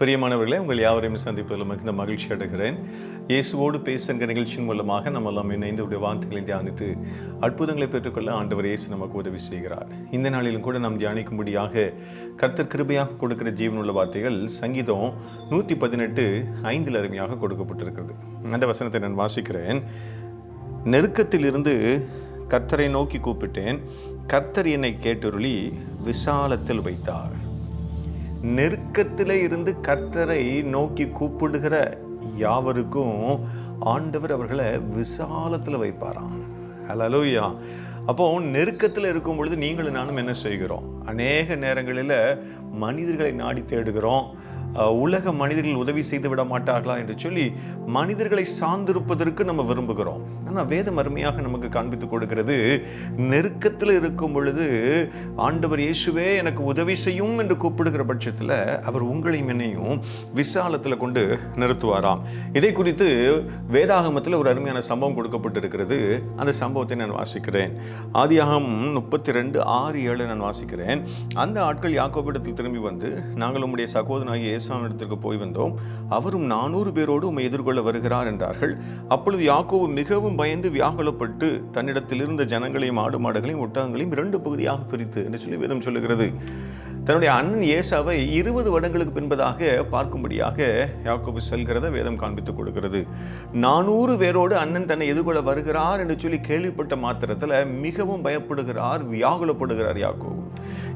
பிரியமானவர்களே உங்கள் யாவரையும் சந்திப்பதில் மிகுந்த மகிழ்ச்சி அடைகிறேன். இயேசுவோடு பேசுகிற நிகழ்ச்சியின் மூலமாக நம்ம எல்லாம் இணைந்து உடைய வார்த்தைகளை தியானித்து அற்புதங்களை பெற்றுக்கொள்ள ஆண்டவர் இயேசு நமக்கு உதவி செய்கிறார். இந்த நாளிலும் கூட நாம் தியானிக்கும்படியாக கர்த்தர் கிருபையாக கொடுக்கிற ஜீவனுள்ள வார்த்தைகள் சங்கீதம் நூற்றி பதினெட்டு ஐந்தில் அருமையாக கொடுக்கப்பட்டிருக்கிறது. அந்த வசனத்தை நான் வாசிக்கிறேன். நெருக்கத்திலிருந்து கர்த்தரை நோக்கி கூப்பிட்டேன். கர்த்தர் என்னை கேட்டுருளி விசாலத்தில் வைத்தார். நெருக்கத்தில் இருந்து கர்த்தரை நோக்கி கூப்பிடுகிற யாவருக்கும் ஆண்டவர் அவர்களை விசாலத்தில் வைப்பாராம். ஹலலூயா அப்போ நெருக்கத்தில் இருக்கும் பொழுது நீங்களும் நானும் என்ன செய்கிறோம்? அநேக நேரங்களில் மனிதர்களை நாடி தேடுகிறோம். உலக மனிதர்கள் உதவி செய்து விட மாட்டார்களா என்று சொல்லி மனிதர்களை சார்ந்திருப்பதற்கு நம்ம விரும்புகிறோம். ஆனால் வேதம் அருமையாக நமக்கு காண்பித்து கொடுக்கிறது நெருக்கத்தில் இருக்கும் பொழுது ஆண்டவர் இயேசுவே எனக்கு உதவி செய்யும் என்று கூப்பிடுகிற பட்சத்தில் அவர் உங்களையும் என்னையும் விசாலத்தில் கொண்டு நிறுத்துவாராம். இதை குறித்து வேதாகமத்தில் ஒரு அருமையான சம்பவம் கொடுக்கப்பட்டிருக்கிறது. அந்த சம்பவத்தை நான் வாசிக்கிறேன். ஆதியாகம் முப்பத்தி ரெண்டு ஆறு ஏழு நான் வாசிக்கிறேன். அந்த ஆட்கள் யாக்கோபிடத்தில் திரும்பி வந்து நாங்கள் உம்முடைய சகோதரனாகிய ஏசாவிடத்திற்கு போய் வந்தோம். அவரும் நானூறு பேரோடு உம்மை எதிர்கொள்ள வருகிறார் என்றார்கள். அப்பொழுது யாக்கோவு மிகவும் பயந்து வியாகுலப்பட்டு தன்னிடத்தில் இருந்த ஜனங்களையும் ஆடு மாடுகளையும் ஒட்டகங்களையும் இரண்டு பகுதியாக பிரித்து என்று சொல்லி வேதம் சொல்லுகிறது. தன்னுடைய அண்ணன் ஏசாவை இருபது வருடங்களுக்கு பின்பதாக பார்க்கும்படியாக யாக்கோபு செல்கிறத வேதம் காண்பித்துக் கொடுக்கிறது. நானூறு பேரோடு அண்ணன் தன்னை எதிர்கொள்ள வருகிறார் என்று சொல்லி கேள்விப்பட்ட மாத்திரத்தில் மிகவும் பயப்படுகிறார் வியாகுலப்படுகிறார் யாக்கோபு.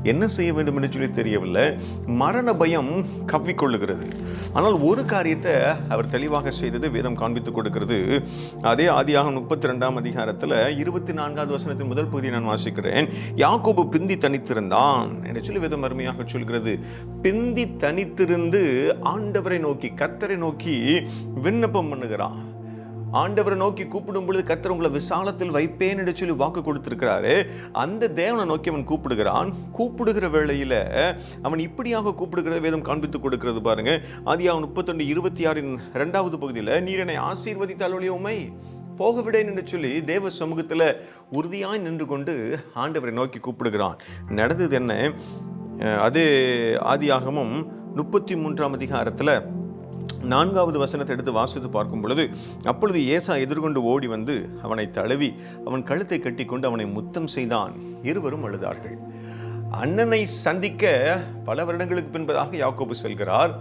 என்ன செய்ய வேண்டும் என்று சொல்லி தெரியவில்லை. மரண பயம் கவ்விக்கொள்ளுகிறது. ஆனால் ஒரு காரியத்தை அவர் தெளிவாக செய்தது வேதம் காண்பித்துக் கொடுக்கிறது. அதே ஆதியாக முப்பத்தி ரெண்டாம் அதிகாரத்தில் இருபத்தி நான்காவது வசனத்தின் முதல் பகுதியை நான் வாசிக்கிறேன். யாக்கோபு பிந்தி தனித்திருந்தான் என்று சொல்லி வேதம் அருமையாக சொல்கிறது. பிந்தி தனித்திருந்து ஆண்டவரை நோக்கி கர்த்தரை நோக்கி விண்ணப்பம் பண்ணுகிறான். ஆண்டவரை நோக்கி கூப்பிடும் பொழுது கத்தர் உங்களை விசாலத்தில் வைப்பேன் என்று சொல்லி வாக்கு கொடுத்திருக்கிறாரு. அந்த தேவனை நோக்கி அவன் கூப்பிடுகிறான். கூப்பிடுகிற வேளையில் அவன் இப்படியாக கூப்பிடுகிற வேதம் காண்பித்து கொடுக்கிறது பாருங்க. அவன் முப்பத்தொன்று இருபத்தி ஆறின் ரெண்டாவது பகுதியில் நீர் என்னை ஆசீர்வதித்தால் ஒழிய உமை. போக விடேன் என்று சொல்லி தேவ சமூகத்தில் உறுதியாய் நின்று கொண்டு ஆண்டவரை நோக்கி கூப்பிடுகிறான். நடந்தது என்ன? அஹ் அதே ஆதியாகமும் முப்பத்தி மூன்றாம் அதிகாரத்தில் நான்காவது வசனத்தை எடுத்து வாசித்து பார்க்கும் பொழுது அப்பொழுது ஏசா எதிர்கொண்டு ஓடி வந்து அவனை தழுவி அவன் கழுத்தை கட்டிக்கொண்டு அவனை முத்தம் செய்தான். இருவரும் அழுதார்கள். அண்ணனை சந்திக்க பல வருடங்களுக்கு பின்பதாக யாக்கோபு செல்கிறார்.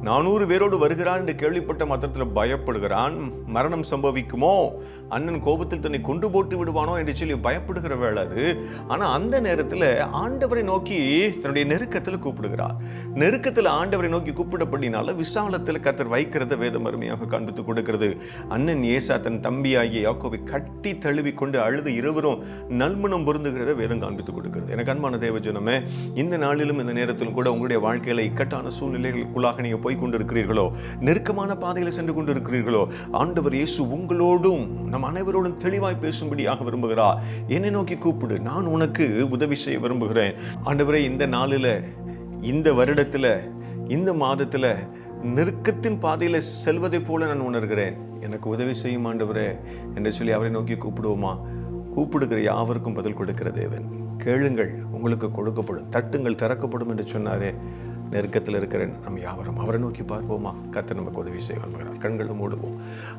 நானூறு பேரோடு வருகிறான் என்று கேள்விப்பட்ட மாத்திரத்தில் பயப்படுகிறான். மரணம் சம்பவிக்குமோ? அண்ணன் கோபத்தில் தன்னை கொண்டு போட்டு விடுவானோ என்று சொல்லி பயப்படுகிற வேலை அது. ஆனால் அந்த நேரத்தில் ஆண்டவரை நோக்கி தன்னுடைய நெருக்கத்தில் கூப்பிடுகிறார். நெருக்கத்தில் ஆண்டவரை நோக்கி கூப்பிடப்படினால விசாலத்தில் கத்தர் வைக்கிறத வேதம் அருமையாக காண்பித்து கொடுக்கிறது. அண்ணன் ஏசா தன் தம்பியாகிய யாக்கோவை கட்டி தழுவி கொண்டு அழுது இருவரும் நல்மணம் பொருந்துகிறத வேதம் காண்பித்து கொடுக்கிறது. எனக்கு அன்பான தேவஜனமே இந்த நாளிலும் இந்த நேரத்திலும் கூட உங்களுடைய வாழ்க்கையில இக்கட்டான சூழ்நிலைகளுக்குள்ளாக நீங்க போய் கொண்டிருக்கிறீர்களோ நெருக்கமான பாதையில் சென்று கொண்டிருக்கிறீர்களோ? ஆண்டவர் இயேசு உங்களோடும் நம் அனைவரோடும் தெளிவாய் பேசும்படியாக விரும்புகிறார். என்னை நோக்கி கூப்பிடு நான் உனக்கு உதவி செய்ய விரும்புகிறேன். ஆண்டவரே இந்த நாளில் இந்த வருடத்தில் இந்த மாதத்தில் நெருக்கத்தின் பாதையில் செல்வதைப் போல நான் உணர்கிறேன். எனக்கு உதவி செய்யும் ஆண்டவரே என்று சொல்லி அவரை நோக்கி கூப்பிடுவோமா? கூப்பிடுகிற யாவருக்கும் பதில் கொடுக்கிற தேவன். கேளுங்கள் உங்களுக்கு கொடுக்கப்படும் தட்டுங்கள் திறக்கப்படும் என்று சொன்னாரே. நெருக்கத்தில் இருக்கிற நம்ம யாவரும் அவரை நோக்கி பார்ப்போமா? கத்தை நமக்கு உதவி செய்ய விரும்புகிறார் கண்களை மூடுவோம்.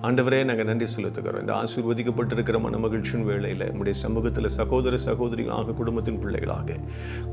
ஆண்டவரே நாங்கள் நன்றி செலுத்துகிறோம். இந்த ஆசீர்வதிக்கப்பட்டிருக்கிற மன மகிழ்ச்சியின் வேளையில் நம்முடைய சமூகத்தில் சகோதர சகோதரிகளாக குடும்பத்தின் பிள்ளைகளாக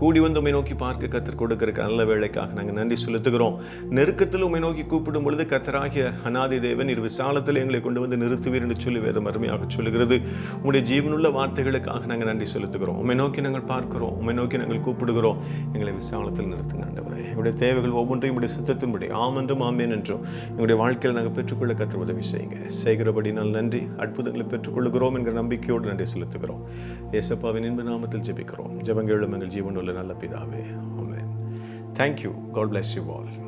கூடி வந்து உண்மை நோக்கி பார்க்க கத்தர் கொடுக்கிற நல்ல வேலைக்காக நாங்கள் நன்றி செலுத்துகிறோம். நெருக்கத்தில் உண்மை நோக்கி கூப்பிடும் பொழுது கத்தராகிய அநாதி தேவன் இரு விசாலத்தில் எங்களை கொண்டு வந்து நிறுத்துவீர் என்று சொல்லி வேதம் அருமையாக சொல்லுகிறது. உங்களுடைய ஜீவனுள்ள வார்த்தைகளுக்காக நாங்கள் நன்றி செலுத்துகிறோம். உண்மை நோக்கி நாங்கள் பார்க்கிறோம். உண்மை நோக்கி நாங்கள் கூப்பிடுகிறோம். எங்களை விசாலத்தில் நிறுத்துங்க ஆண்டவரே. எங்களுடைய தேவைகள் ஒவ்வொன்றையும் உடைய சித்தத்தின்படி ஆமென்றும் ஆமேன் என்றும் எங்களுடைய வாழ்க்கையில் நாங்கள் பெற்றுக்கொள்ள கற்று உதவி செய்யுங்க. செய்கிறபடி நாள் நன்றி. அற்புதங்களை பெற்றுக்கொள்கிறோம் என்கிற நம்பிக்கையோடு நன்றி செலுத்துகிறோம். ஏசப்பாவின் இன்ப நாமத்தில் ஜெபிக்கிறோம். ஜெபங்களும் எங்கள் ஜீவன் உள்ள நல்ல பிதாவே. ஆமேன். Thank you God bless you all